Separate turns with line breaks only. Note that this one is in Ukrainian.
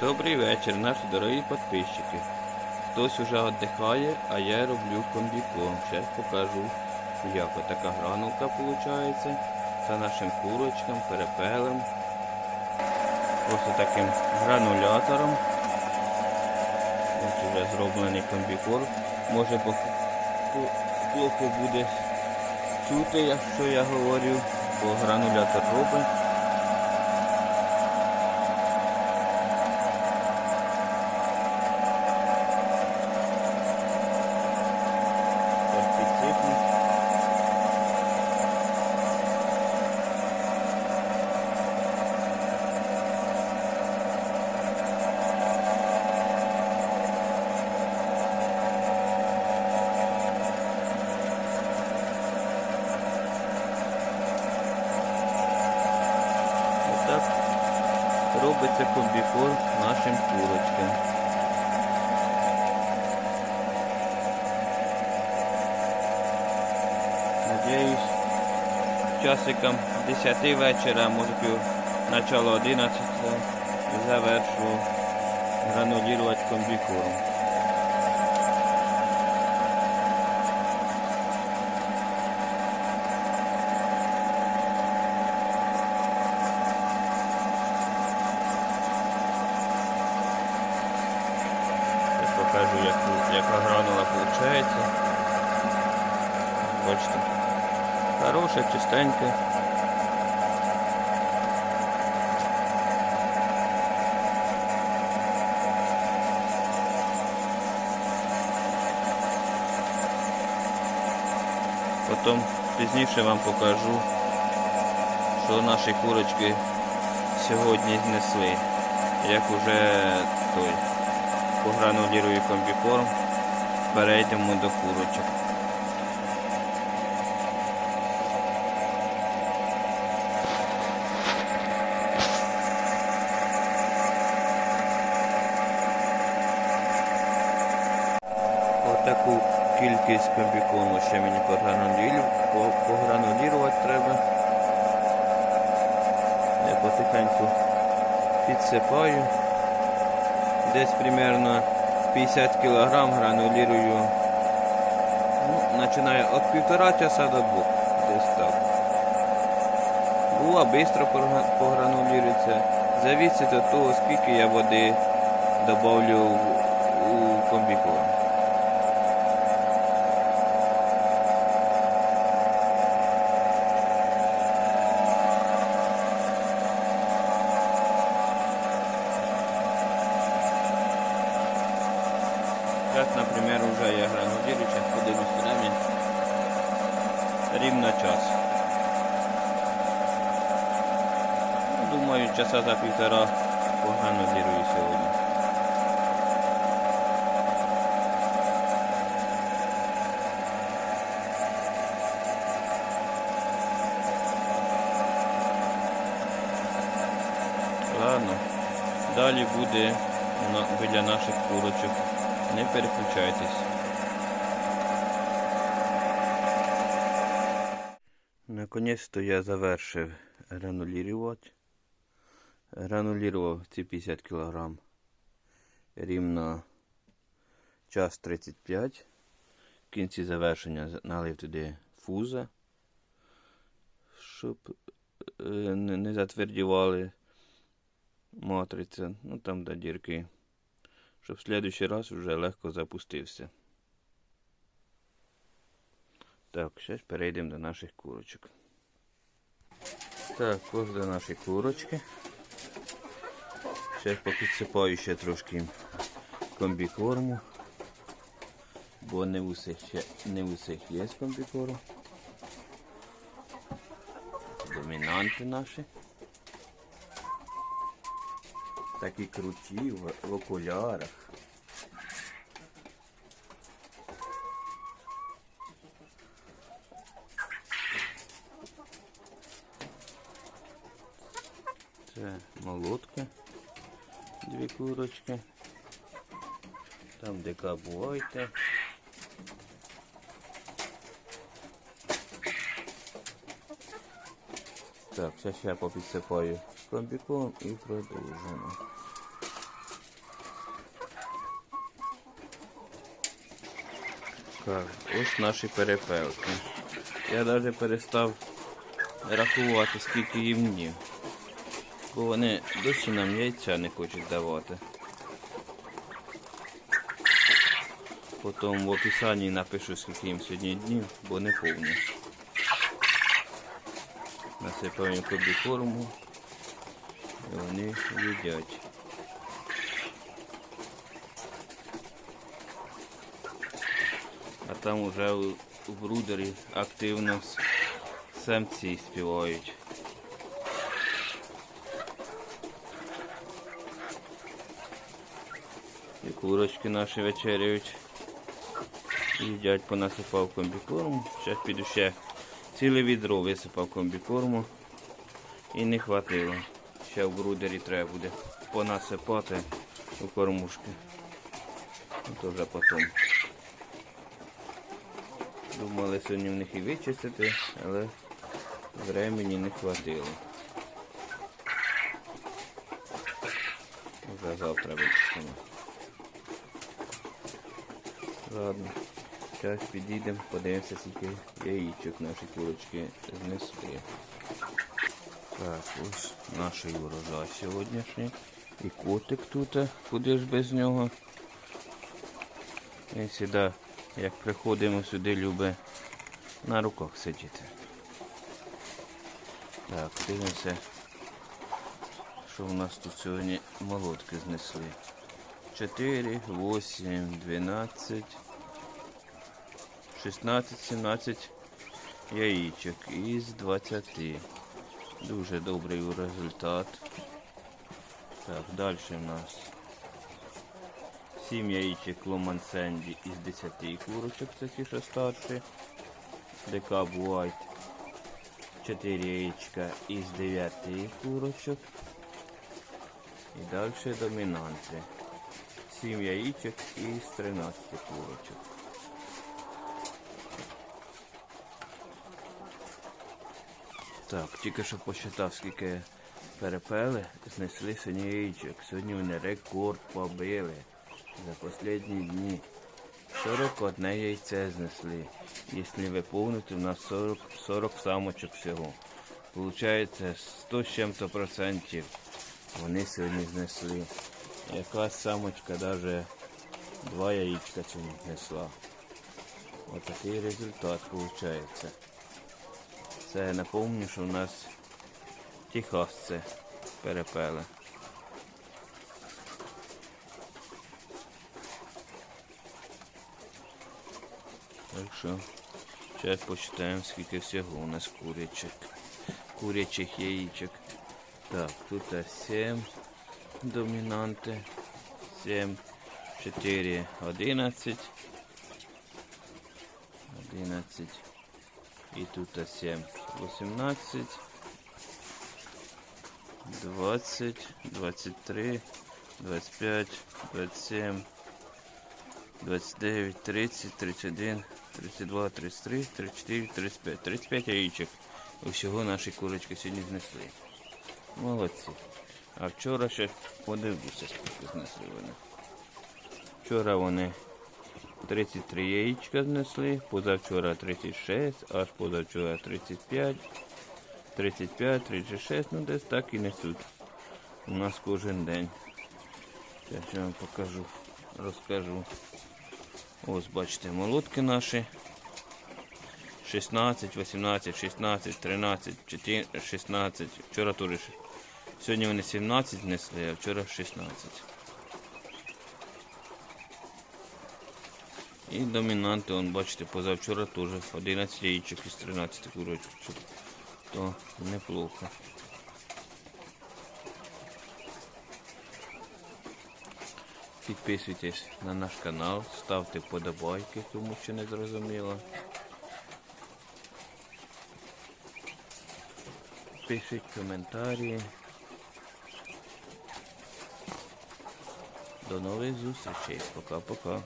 Добрий вечір, наші дорогі підписчики. Хтось уже віддихає, а я роблю комбікорм. Зараз покажу, як така гранулка виходить. Це нашим курочкам, перепелем. Ось таким гранулятором. Ось вже зроблений комбікорм. Може плохо буде чути, якщо я говорю, бо гранулятор робить. Робиться комбікорм нашим курочкам. Надіюсь, часиком 10 вечора, може пів начало 11 завершу гранулювати комбікорм. Я покажу, як, яка гранула виходить. Бачите. Хороша, чистенька. Потім пізніше вам покажу, що наші курочки сьогодні знесли. Як уже той погранулірую комбікорм, перейдемо до курочок. Отаку кількість комбікону ще мені погрануліру- погранулірувати треба. Я потихеньку підсипаю. Десь примерно 50 кг гранулірую. Ну, Починаю від півтора часа до двох. Десь так. Була швидко погранулюється. Завісить від того, скільки я води додавлю у комбікорм. Час. Ну, Думаю, часа за півтора погранулирую сьогодні. Ладно. Далі буде біля наших курочок. Не переключайтесь. Наконець-то я завершив гранулірувати. Гранулірував ці 50 кг. Рівно час 35. В кінці завершення налив туди фуза, щоб е, не затвердівали матриця. Ну там де дірки щоб в следующий раз вже легко запустився. Так, зараз перейдемо до наших курочок. Так, до нашої курочки. Зараз попідсипаю ще трошки комбікорму. Бо не в усіх, ще, не в усіх є комбікорм. Домінанти наші. Такі круті в, в окулярах. Це молотка, дві курочки. Там де кабуйте. Так, зараз я попідсипаю комбіком і продовжуємо. Так, ось наші перепелки. Я навіть перестав рахувати, скільки їм днів. Бо вони досі нам яйця не хочуть давати. Потім в описанні напишу, скільки їм сьогодні днів, бо не повні. Насипаємо комбікорму і вони їдять. А там уже у брудері активно самці співають. Курочки наші вечеряють. Їдять понасипав комбікорму. Зараз піду ще ціле відро висипав комбікорму. І не хватило. Ще в брудері треба буде понасипати у кормушки. Ну, то вже потім. Думали сьогодні в них і вичистити, але времени не хватило. Вже завтра вичистимо. Ладно, зараз підійдемо, подивимося, скільки яєчок наші курочки знесли. Так, ось наш урожай сьогоднішній. І котик тут, куди ж без нього. Він сюди, як приходимо сюди, любить на руках сидіти. Так, дивимося, що в нас тут сьогодні молотки знесли. 4, 8, 12, 16, 17 яєчок із 20. Дуже добрий результат. Так, далі у нас 7 яєчок Ломан Сенді із 10 курочок, це ті, що старші. Дека White 4 яєчка із 9 курочок. І далі домінанти. 7 яєчок із 13 курочок. Так, тільки що посчитав, скільки перепели знесли сьогодні яєчок. Сьогодні вони рекорд побили за останні дні. 41 яйце знесли. Якщо виповнити, у нас 40, 40 самочок всього. Получається 100 з чим-то процентів вони сьогодні знесли. Якась самочка навіть два яєчка сьогодні знесла. Ось такий результат виходить. Це я напомню, що у нас тихасце перепели. Так що, зараз почитаємо, скільки всього у нас курячок. Курячих яєчок. Так, тут 7 домінанти. 7, 4, 11. 11. І тут 7, 18, 20, 23, 25, 27, 29, 30, 31, 32, 33, 34, 35. 35 яєчок. Усього наші курочки сьогодні знесли. Молодці. А вчора ще подивлюся, скільки знесли вони. Вчора вони 33 яєчка знесли, позавчора 36, аж позавчора 35, 35, 36, ну десь так і несуть. У нас кожен день. Зараз я вам покажу, розкажу. Ось бачите, молотки наші. 16, 18, 16, 13, 14, 16. Вчора теж. Сьогодні вони 17 знесли, а вчора 16. І домінанти, он, бачите, позавчора теж 11 яєчок із 13 курочок. То неплохо. Підписуйтесь на наш канал, ставте вподобайки, кому ще не зрозуміло. Пишіть коментарі. До нових зустрічей. Пока-пока.